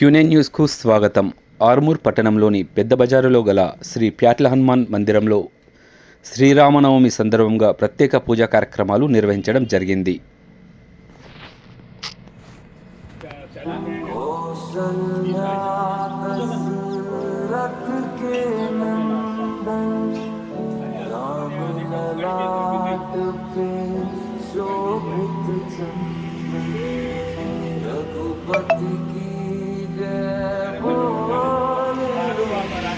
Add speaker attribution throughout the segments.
Speaker 1: క్యూనే న్యూస్కు స్వాగతం. ఆర్మూర్ పట్టణంలోని పెద్ద బజారులో గల శ్రీ ప్యాట్ల హనుమాన్ మందిరంలో శ్రీరామనవమి సందర్భంగా ప్రత్యేక పూజా కార్యక్రమాలు నిర్వహించడం జరిగింది.
Speaker 2: रथ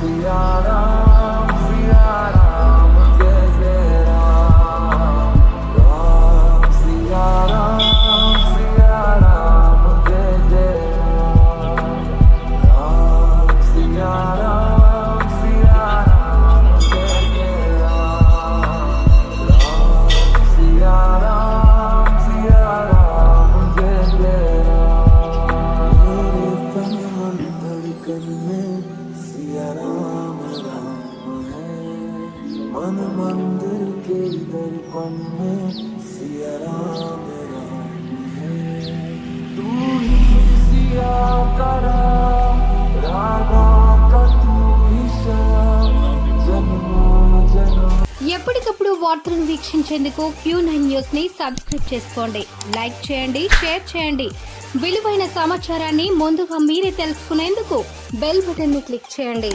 Speaker 2: the honor. मन मंदिर के दर्पण में सिया राम राम है तू ही सिया का राम राधा का तू ही श्याम जन्मों जन्म
Speaker 3: ఎప్పటికప్పుడు వార్తలను వీక్షించేందుకు క్యూ నైన్ న్యూస్ ని సబ్స్క్రైబ్ చేసుకోండి లైక్ చేయండి షేర్ చేయండి విలువైన సమాచారాన్ని ముందుగా మీరే తెలుసుకునేందుకు బెల్ బటన్ ని క్లిక్ చేయండి